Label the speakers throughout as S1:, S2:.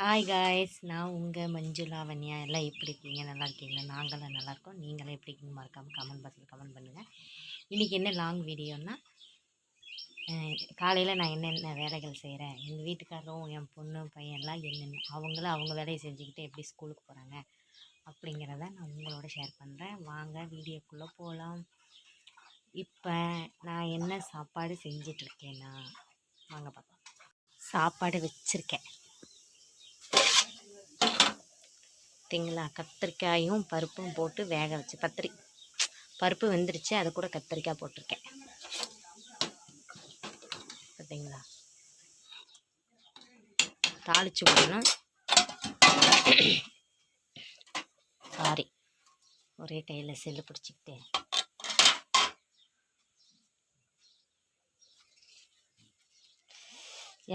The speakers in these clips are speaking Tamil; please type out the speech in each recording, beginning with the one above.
S1: ஹாய் காய்ஸ் நான் உங்கள் மஞ்சுளா வன்யா எல்லாம் எப்படி இருக்கீங்க நல்லா இருக்கீங்க நாங்களும் நல்லாயிருக்கோம் நீங்களும் எப்படி இருக்கீங்க மறக்காமல் கமெண்ட் பாக்ஸில் கமெண்ட் பண்ணுங்கள் இன்றைக்கி என்ன லாங் வீடியோனா காலையில் நான் என்னென்ன வேலைகள் செய்கிறேன் எங்கள் வீட்டுக்காரரும் என் பொண்ணு பையன் எல்லாம் என்னென்ன அவங்களும் அவங்க வேலையை செஞ்சுக்கிட்டு எப்படி ஸ்கூலுக்கு போகிறாங்க அப்படிங்கிறத நான் உங்களோட ஷேர் பண்ணுறேன் வாங்க வீடியோக்குள்ளே போகலாம் இப்போ நான் என்ன சாப்பாடு செஞ்சிட்ருக்கேன்னா வாங்க பார்ப்போம் சாப்பாடு வச்சுருக்கேன் பார்த்திங்களா கத்திரிக்காயும் பருப்பும் போட்டு வேக வச்சு பத்திரி பருப்பு வெந்துருச்சு அதை கூட கத்திரிக்காய் போட்டிருக்கேன் பார்த்திங்களா தாளிச்சு விடணும் சாரி ஒரே கையில் செல்லு பிடிச்சிக்கிட்டேன்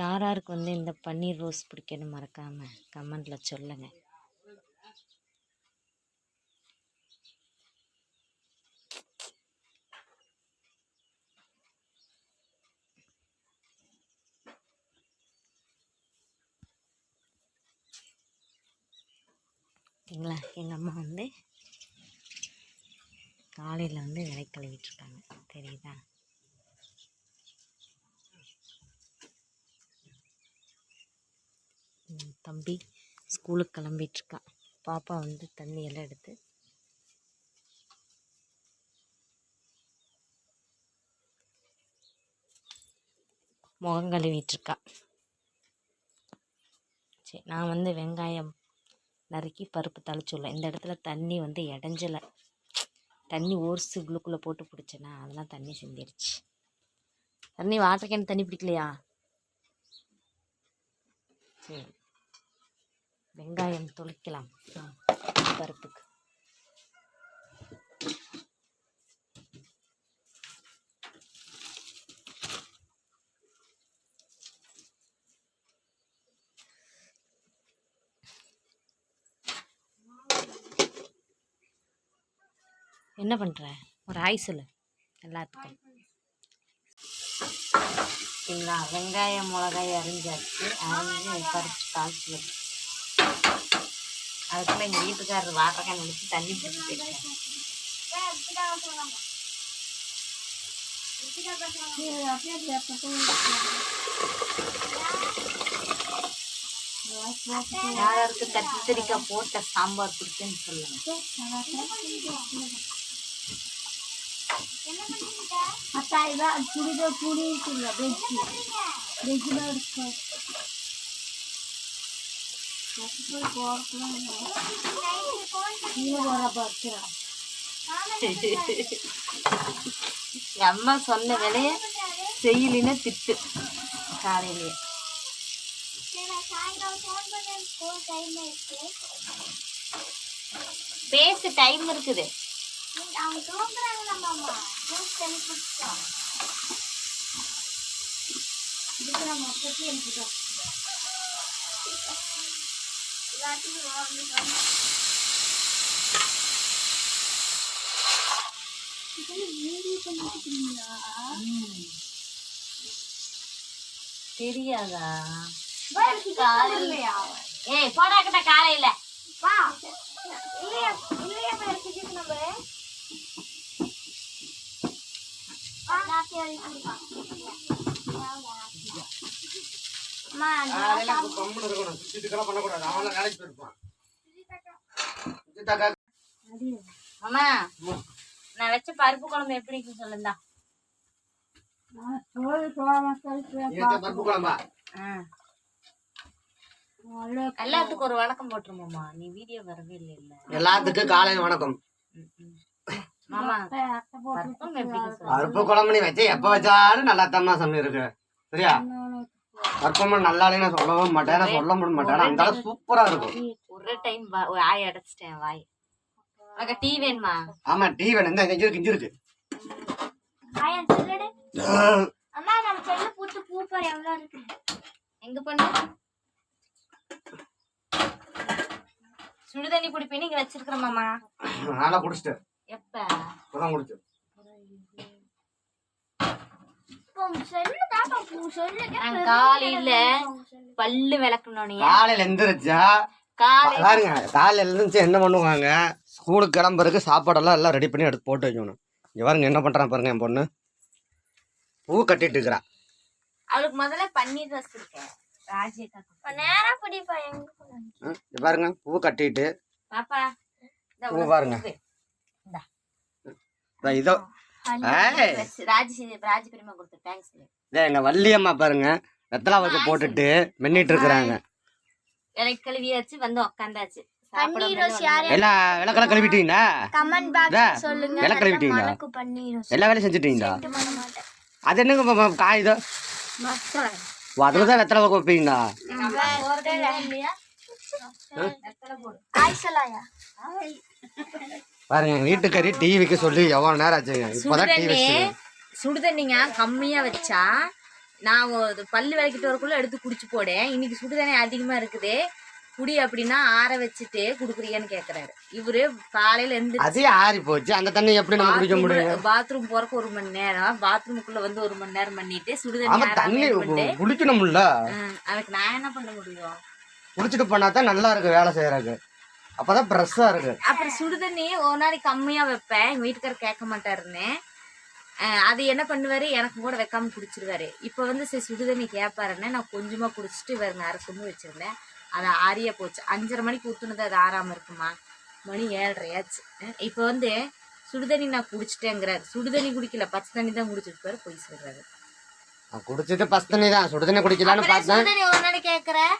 S1: யார் யாருக்கு வந்து இந்த பன்னீர் ரோஸ் பிடிக்கணும் மறக்காமல் கமெண்டில் சொல்லுங்கள் பார்த்தீங்களா எங்கள் அம்மா வந்து காலையில் வந்து விலை கழுவிட்டுருக்காங்க தெரியுதா தம்பி ஸ்கூலுக்கு கிளம்பிட்டுருக்கான் பாப்பா வந்து தண்ணி எல்லாம் எடுத்து முகம் கழுவிட்டுருக்கா சரி நான் வந்து வெங்காயம் நறுக்கி பருப்பு விடலாம் இந்த இடத்துல தண்ணி வந்து இடைஞ்சலை தண்ணி ஓர்ஸு குளுக்குள்ளே போட்டு பிடிச்சேன்னா அதெல்லாம் தண்ணி செஞ்சிருச்சு தண்ணி வாட்டர் கேன் தண்ணி பிடிக்கலையா சரி வெங்காயம் துளைக்கலாம் பருப்புக்கு என்ன பண்ணுற ஒரு ஆய் சொல்லு எல்லாத்துக்கும் சரிங்களா வெங்காயம் மிளகாய் அரிஞ்சாச்சு அரிஞ்சு பறித்து காய்ச்சி வச்சு அதுக்குள்ள எங்கள் வீட்டுக்காரர் வாட்டக்காய் நினச்சி தண்ணி பிடிச்சி போயிருக்கேன் கத்திரிக்காய் போட்ட சாம்பார் பிடிக்குன்னு சொல்லுங்க சாய்வா துடிதோ துணி இருக்குங்க வெஜ்ஜி வெஜ்ஜில் இருக்கு அம்மா சொன்ன வேலைய செய்யலின்னு திட்டு காலையிலேயே பேச டைம் இருக்குது அவங்க தூங்குறாங்களா மாமா தூக்கு தண்ணி குடிச்சோம் எடுத்துட்டோம் தெரியாதா ஏய் போடாக்கிட்ட காலையில இல்லையா இல்லையா அம்மா நான் வச்ச பருப்பு குழம்பு எப்படி சொல்லுந்தா பருப்பு குழம்பா எல்லாத்துக்கும் ஒரு வணக்கம் போட்டுருமாம்மா நீ வீடியோ வரவே இல்லை
S2: எல்லாத்துக்கும் காலையில வணக்கம் பருப்பு குழம்பு நீ வச்ச எப்ப வச்சாலும் நல்லா தான் சமையல் சரியா பருப்பு நல்லா நான் சொல்லவும் மாட்டேன் நான் சொல்ல முடிய மாட்டேன் அந்த அளவு சூப்பரா இருக்கும்
S1: ஒரு டைம் ஒரு ஆய் அடைச்சிட்டேன் வாய் உனக்கு டீ வேணுமா
S2: ஆமா டீ வேணும் இந்த இஞ்சி இருக்கு இஞ்சி இருக்கு
S3: அம்மா நம்ம செல்ல பூத்து பூ பாரு எவ்வளவு இருக்கு
S1: எங்க பண்ணு சுடுதண்ணி குடிப்பேன்னு இங்க வச்சிருக்கிறேன் மாமா
S2: நானும் குடிச்சிட்டேன் பாருங்க என்ன பண்ணுவாங்க ஸ்கூலுக்கு கிளம்புறதுக்கு சாப்பாடெல்லாம் எல்லாம் ரெடி பண்ணி எடுத்து போட்டு வைக்கணும் இங்கே பாருங்க என்ன பண்ணுறான் பாருங்க என் பொண்ணு பூ கட்டிட்டு இருக்கிறா
S1: அவளுக்கு முதல்ல பன்னீர்
S2: பாருங்க பூ கட்டிட்டு பூ பாருங்க இதோ பாருங்க போட்டுட்டு இருக்கிறாங்க
S1: கழுவியாச்சு வந்து உக்காந்தாச்சு
S2: எல்லா விளக்கெல்லாம் கழுவிட்டீங்களா எல்லா வேலையும் அது என்னங்க இதோ வெத்தலை வைப்பீங்களா பாருங்க வீட்டுக்காரி டீ சொல்லி எவ்வளோ நேரம் ஆச்சுங்க
S1: இப்போதான் சுடுதண்ணிங்க கம்மியா வச்சா நான் பல்லு விளக்கிட்டு வரக்குள்ளே எடுத்து குடிச்சு போடேன் இன்னைக்கு சுடுதண்ணி அதிகமா இருக்குது குடி அப்படின்னா ஆற வச்சுட்டு குடுக்குறியான்னு கேக்குறாரு இவரு காலையில
S2: இருந்து அதே ஆறி போச்சு அந்த தண்ணி எப்படி
S1: நம்ம குடிக்க முடியும் பாத்ரூம் போறக்கு ஒரு மணி நேரம் பாத்ரூமுக்குள்ள வந்து ஒரு மணி நேரம் பண்ணிட்டு
S2: சுடுதண்ணி குடிக்கணும்ல
S1: அதுக்கு நான் என்ன பண்ண முடியும்
S2: குடிச்சிட்டு பண்ணா தான் நல்லா இருக்கு வேலை செய்யறதுக்கு அப்பதான் ப்ரெஷ்ஷா
S1: இருக்கு அப்புறம் சுடுதண்ணி ஒரு நாளைக்கு கம்மியா வைப்பேன் வீட்டுக்காரர் கேட்க மாட்டாருன்னு அது என்ன பண்ணுவாரு எனக்கு கூட வைக்காம குடிச்சிருவாரு இப்போ வந்து சரி சுடுதண்ணி கேட்பாருன்னு நான் கொஞ்சமா குடிச்சிட்டு இவருங்க அரை வச்சிருந்தேன் அது ஆறியா போச்சு அஞ்சரை மணிக்கு ஊத்துனது அது ஆறாம இருக்குமா மணி ஏழரையாச்சு இப்போ வந்து சுடுதண்ணி நான் குடிச்சிட்டேங்கிறாரு சுடுதண்ணி குடிக்கல பச்சை தண்ணி தான் குடிச்சிட்டு போய் சொல்றாரு
S2: குடிச்சிட்டு பச்சை தண்ணி தான் சுடு தண்ணி
S1: குடிக்கலான்னு பார்த்தேன் சுடுதண்ணி ஒரு நாளைக்கு கேட்கறேன்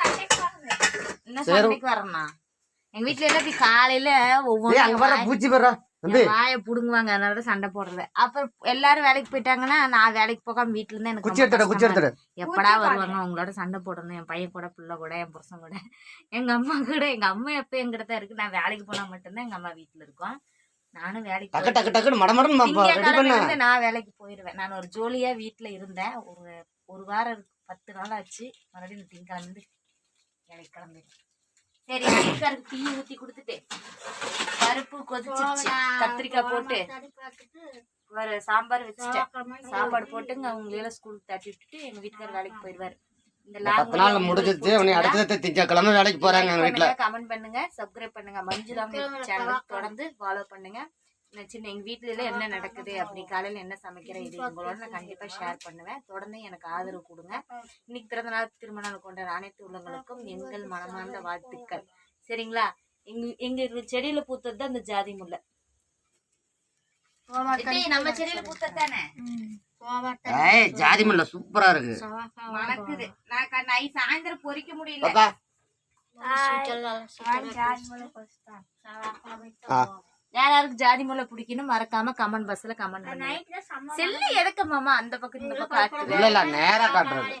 S1: சண்டைக்கு எங்க வீட்டுல காலையில
S2: ஒவ்வொரு
S1: புடுங்குவாங்க அதனால சண்டை போடுறது அப்புறம் எல்லாரும் வேலைக்கு போயிட்டாங்கன்னா நான் வேலைக்கு போகாம வீட்டுல இருந்து
S2: எனக்கு
S1: எப்படா வருவாங்க அவங்களோட சண்டை போடணும் என் பையன் கூட பிள்ளை கூட என் புருஷன் கூட எங்க அம்மா கூட எங்க அம்மா எப்ப எங்கிட்ட தான் இருக்கு நான் வேலைக்கு போனா மட்டும்தான் எங்க அம்மா வீட்டுல இருக்கும்
S2: நானும் வேலைக்கு டக்கு
S1: நான் வேலைக்கு போயிருவேன் நான் ஒரு ஜோலியா வீட்டுல இருந்தேன் ஒரு ஒரு வாரம் பத்து நாள் ஆச்சு மறுபடியும் இந்த திங்கக்கிழந்து வேலைக்கு கிளம்பிடும் சரி வீட்டுக்காருக்கு டீ ஊற்றி கொடுத்துட்டு பருப்பு கொதிச்சு கத்திரிக்காய் போட்டு வர சாம்பார் வச்சுட்டேன் சாப்பாடு போட்டுங்க அவங்களே ஸ்கூலுக்கு தட்டி விட்டுட்டு எங்க வீட்டுக்காரர் வேலைக்கு போயிடுவார்
S2: இந்த பத்து நாள் முடிஞ்சிச்சு உனி அடுத்த திங்கக்கிழமை
S1: வேலைக்கு போகிறாங்க எங்கள் கமெண்ட் பண்ணுங்க சப்ஸ்கிரைப் பண்ணுங்க மஞ்சள் சேனல் தொடர்ந்து ஃபாலோ பண்ணுங்க சின்ன சின்ன எங்கள் எல்லாம் என்ன நடக்குது அப்படி காலையில என்ன சமைக்கிறேன் இது உங்களோட நான் கண்டிப்பா ஷேர் பண்ணுவேன் தொடர்ந்து எனக்கு ஆதரவு கொடுங்க இன்னைக்கு பிறந்த நாள் திருமணம் கொண்ட அனைத்து உள்ளங்களுக்கும் எங்கள் மனமார்ந்த வாழ்த்துக்கள் சரிங்களா எங்க எங்க செடியில பூத்தது அந்த ஜாதி முல்லை நம்ம செடியில பூத்ததானே சூப்பரா இருக்கு நை சாயந்தரம் பொறிக்க முடியல யார் யாருக்கு ஜாதி முல்லை பிடிக்கணும் மறக்காம கமெண்ட் பஸ்ல கமெண்ட் பண்ணி செல்லு எதுக்கு மாமா அந்த பக்கம் இந்த பக்கம்
S2: இல்ல இல்ல நேரா காட்டுறது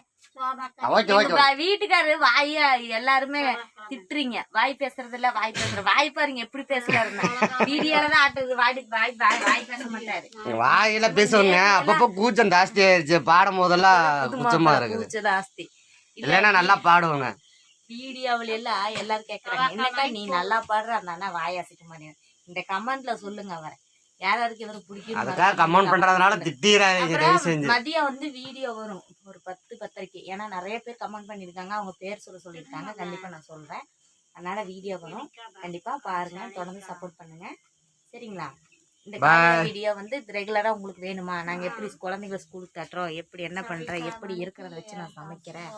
S1: வீட்டுக்காரு வாய எல்லாருமே திட்டுறீங்க வாய் பேசுறது இல்ல வாய் பேசுற வாய் பாருங்க எப்படி பேசுறாரு வீடியோலதான் ஆட்டுது வாய் வாய் வாய் வாய்
S2: பேச மாட்டாரு வாயில பேசுவாங்க அப்பப்போ கூச்சம் ஜாஸ்தி ஆயிடுச்சு பாடும் போதெல்லாம் கூச்சமா இருக்கு கூச்சம் ஜாஸ்தி இல்லைன்னா நல்லா பாடுவாங்க
S1: வீடியோவில எல்லாம் எல்லாரும் கேக்குறாங்க என்னக்கா நீ நல்லா பாடுற அந்த அண்ணா வாய் அசைக்க மாட்டேன் இந்த கமெண்ட்ல சொல்லுங்க அவரை யார் யாருக்கு
S2: பிடிக்கும் அதுக்காக கமெண்ட் பண்றதுனால
S1: திட்டிறாங்க தயவு செஞ்சு மதியம் வந்து வீடியோ வரும் ஒரு பத்து பத்தரைக்கு ஏன்னா நிறைய பேர் கமெண்ட் பண்ணியிருக்காங்க அவங்க பேர் சொல்ல சொல்லியிருக்காங்க கண்டிப்பா நான் சொல்றேன் அதனால வீடியோ வரும் கண்டிப்பா பாருங்க தொடர்ந்து சப்போர்ட் பண்ணுங்க சரிங்களா இந்த வீடியோ வந்து ரெகுலராக உங்களுக்கு வேணுமா நாங்கள் எப்படி குழந்தைங்களை ஸ்கூலுக்கு தட்டுறோம் எப்படி என்ன பண்றோம் எப்படி இருக்கிறத வச்சு நான் சமைக்கிறேன்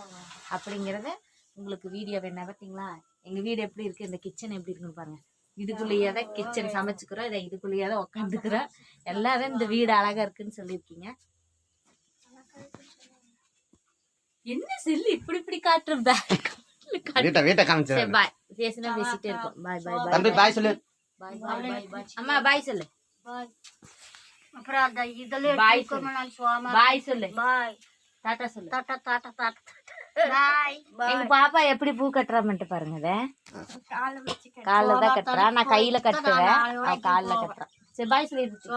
S1: அப்படிங்கறத உங்களுக்கு வீடியோ வேணா பார்த்தீங்களா எங்கள் வீடு எப்படி இருக்குது இந்த கிச்சன் எப்படி இருக்குன்னு பாருங்கள் இதுக்குள்ளேயே தான் கிச்சன் சமைச்சுக்கிறோம் இதை இதுக்குள்ளேயே தான் உட்காந்துக்கிறோம் எல்லாரும் இந்த வீடு அழகா இருக்குன்னு சொல்லியிருக்கீங்க என்ன செல்லு இப்படி இப்படி காட்டுறதா வீட்டை வீட்டை காமிச்சேன் பாய் பேசினா பேசிட்டே இருக்கோம் பாய்
S2: பாய் பாய் தம்பி பாய் சொல்லு
S1: அம்மா பாய் சொல்லு
S3: அப்புறம் அந்த இதெல்லாம் பாய்
S1: சொல்லு பாய் சொல்லு பாய் டாடா சொல்லு டாடா டாடா டாடா எங்க பாப்பா எப்படி பூ கட்டுறாமட்டு பாருங்க கால தான் கட்டுறா நான் கையில கட்டுவேன் காலில் கட்டுறேன் சரி பாய் சொல்லி